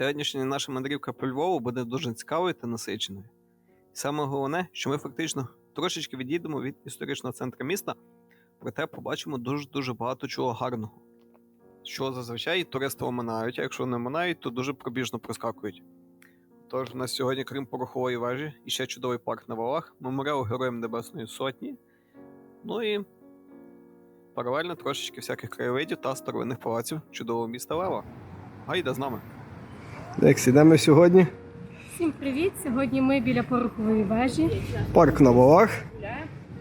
Сьогоднішня наша мандрівка по Львову буде дуже цікавою та насиченою. І саме головне, що ми фактично трошечки відійдемо від історичного центру міста, проте побачимо дуже-дуже багато чого гарного. Що зазвичай туристи оминають, а якщо не оминають, то дуже пробіжно проскакують. Тож у нас сьогодні, крім порохової вежі, і ще чудовий парк на валах, меморіал Героям Небесної Сотні. Ну і паралельно трошечки всяких краєвидів та старовинних палаців чудового міста Лева. Гайда з нами. Як ідемо сьогодні? Всім привіт! Сьогодні ми біля порохової вежі. Парк на валах.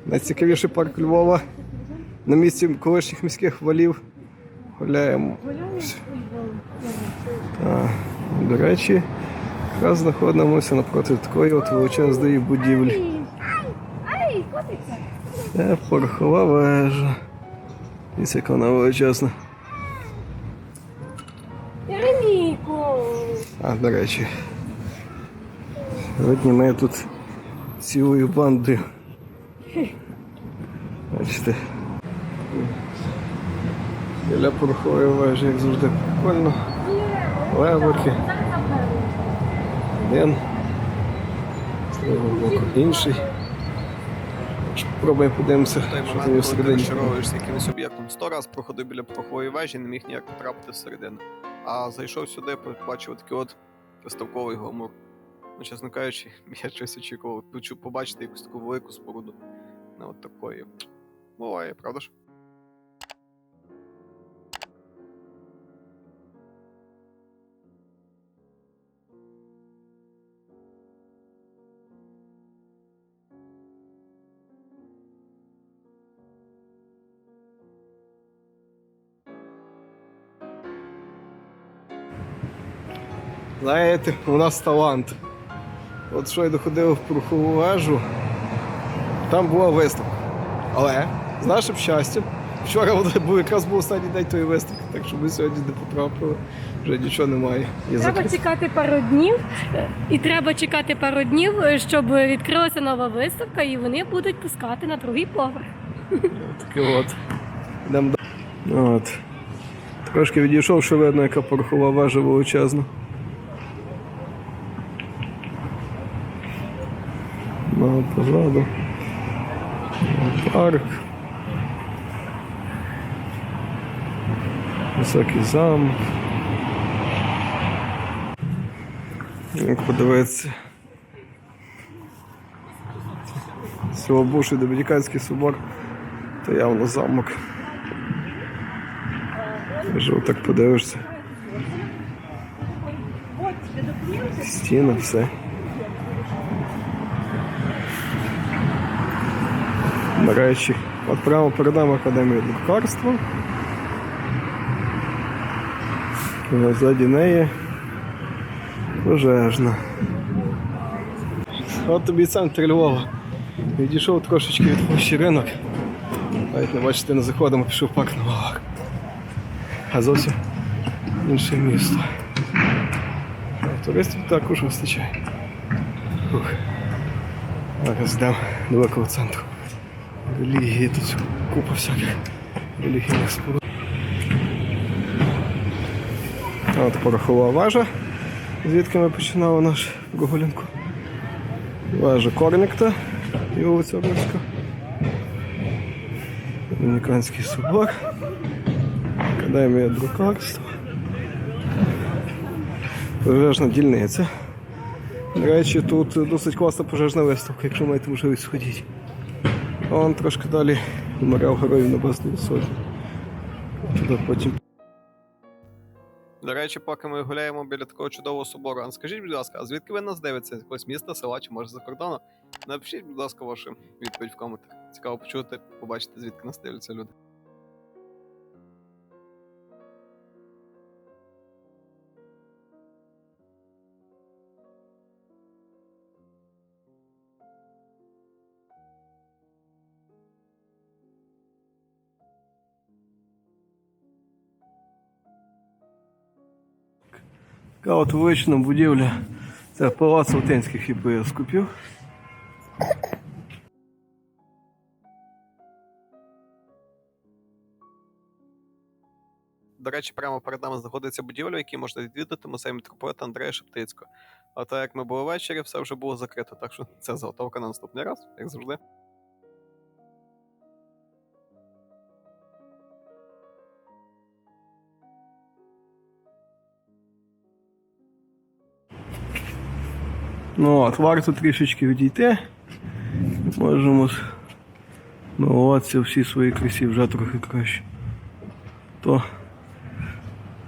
Найцікавіший парк Львова. На місці колишніх міських валів. Гуляємо. Гуляємо А, до речі, якраз знаходимося напроти такої от величезної будівлі. Це порохова вежа. Ось яка вона величезна. А, до речі. Сьогодні ми тут цілою бандою. Бачите. Біля порохової вежі, як завжди, прикольно. Левики. Один. З другого боку інший. Спробуємо подивимося, що там є всередині. розчаровуєшся якимось об'єктом, сто раз проходив біля порохової вежі, не міг ніяк потрапити всередину. А зайшов сюди, побачив такий от виставковий гомор. Ну, чесно кажучи, я щось очікував, Хочу побачити якусь таку велику споруду. Не от такої. Буває, правда ж? Знаєте, у нас талант. От що я доходив в порохову вежу, там була виставка. Але з нашим щастям, вчора був якраз був останній день тої виставки, так що ми сьогодні не потрапили, вже нічого немає. Є Треба закрит- чекати пару днів, і треба чекати пару днів, щоб відкрилася нова виставка, і вони будуть пускати на другий поверх. Таке от. Йдемо. От. Трошки відійшов, що видно, яка порохова вежа величезна. Ну, позаду. Парк. Високий замок. Як подивитися. Сілобуший Домініканський собор. Це явно замок. Вже так подивишся. Стіна, все. До речі, от прямо перед нами Академія друкарства. І Ззаді неї пожежна. От тобі і центр Львова. Відійшов трошечки від площі ринок. Навіть не бачите, не заходимо, пішов в парк на валах. А зовсім інше місто. А Туристів також вистачає. Фух. Зараз йдемо до великого центру. Релігії тут купа всяких релігійних споруд. От порохова вежа, звідки ми починали нашу прогулянку. Вежа Корнікта і вулиця Руська. Домініканський собор. Академія друкарства. Пожежна дільниця. До речі, тут досить класна пожежна виставка, якщо маєте можливість сходити. А Вон трошки далі меморіал Героїв Небесної Сотні. Туди потім. До речі, поки ми гуляємо біля такого чудового собору, а скажіть, будь ласка, а звідки ви нас дивитеся? З якогось міста, села чи може за кордону? Напишіть, будь ласка, вашу відповідь в коментах. Цікаво почути, побачити, звідки нас дивляться люди. Така от велична будівля. Це палац Алтенських єпископів. До До речі, прямо перед нами знаходиться будівля, в якій можна відвідати музей митрополита Андрея Шептицького. А так як ми були ввечері, все вже було закрито, так що це заготовка на наступний раз, як завжди. Ну от, варто трішечки відійти. Можемо милуватися всі свої красі вже трохи краще. То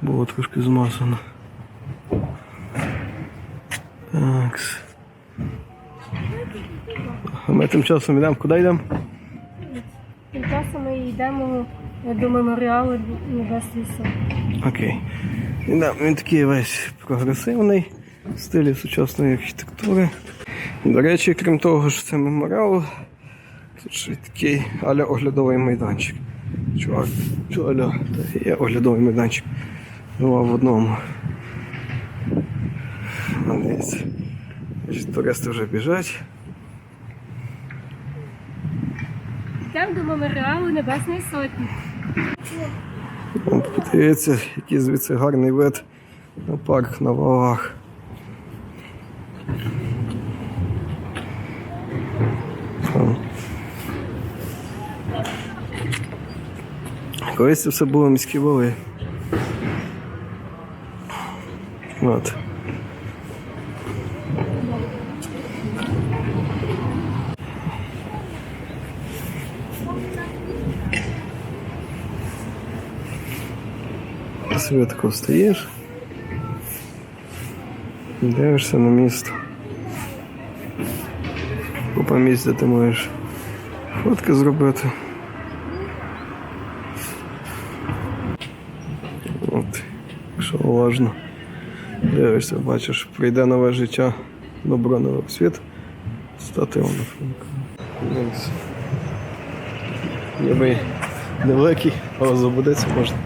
було трошки змазано. Так. А ми тим часом йдемо, куди йдемо? Тим часом ми йдемо до меморіалу Небесний Суд. Окей. Він такий весь прогресивний в стилі сучасної архітектури. До речі, крім того, що це меморіал, тут ще такий аля оглядовий майданчик. Чувак, аля, та є оглядовий майданчик. Два в одному. Туристи вже біжать. Йдемо до меморіалу Небесної Сотні. От Подивіться, який звідси гарний вид на парк на валах. Колись це все було міські вали. От. Собі тако встаєш. і Дивишся на місто. Купа місць, де ти можеш фотки зробити. уважно дивишся, бачиш, прийде нове життя, добро нове в світ. Стати воно Франка. Ніби невеликий, але забудеться можна.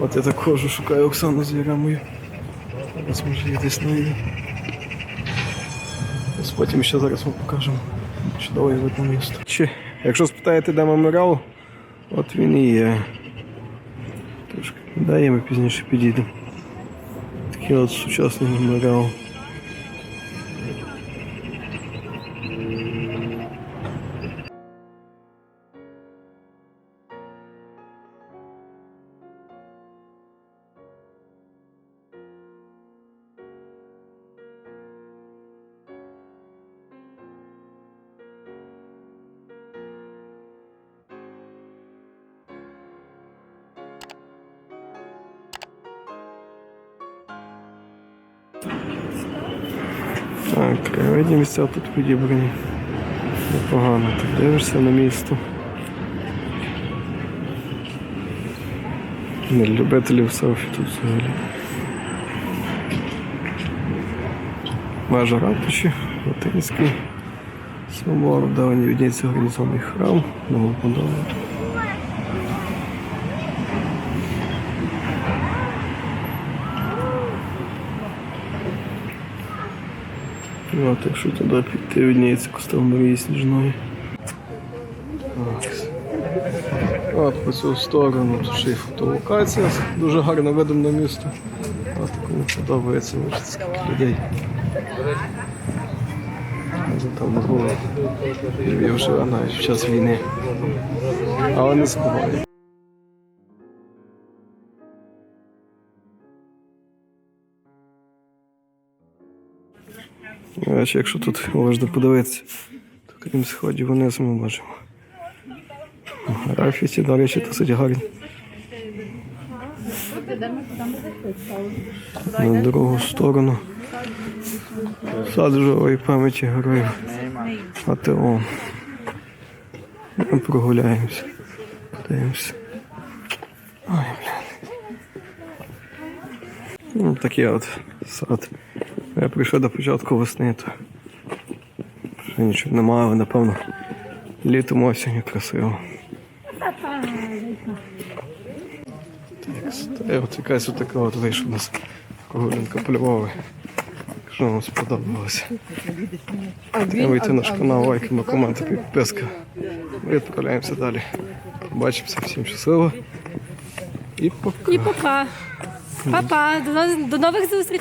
От я так ходжу, шукаю Оксану з Яремою. Зараз може її десь знайду. Ось Потім ще зараз вам покажемо чудове видно місто. Чи, якщо спитаєте, де меморіал, от він і є. Трошки дає, ми пізніше підійдемо. Такий от сучасний меморіал. Так, краєвидні місця тут підібрані. Непогано. Так дивишся на місто. Не любителів селфі тут взагалі. Вежа ратуші, Латинський. Собор, де відніється організований храм, новобудова. От, якщо туди піти, видніється костел Марії Сніжної. От по цю сторону ще й фотолокація. Дуже гарно на місто. От кому подобається, скільки людей. Там було Львів живе навіть в час війни. Але не забуває. Якщо тут уважно подивитися, то крім сходів вниз ми бачимо. Графіті, до речі, досить гарні. На другу сторону. Сад живої пам'яті героїв АТО. Ми прогуляємося. Подивимося. Ой, блін. Ну, такий от сад. Я прийшов до початку весни, то ще нічого немає, але напевно літом осінню красиво. Так, та от якась отака от вийшла у нас прогулянка польової. Якщо вам сподобалося. Вийти на наш канал, лайками, коменти, підписка. Ми відправляємося далі. Побачимося, всім щасливо. І пока. І пока. Па-па. До, до нових зустрічей.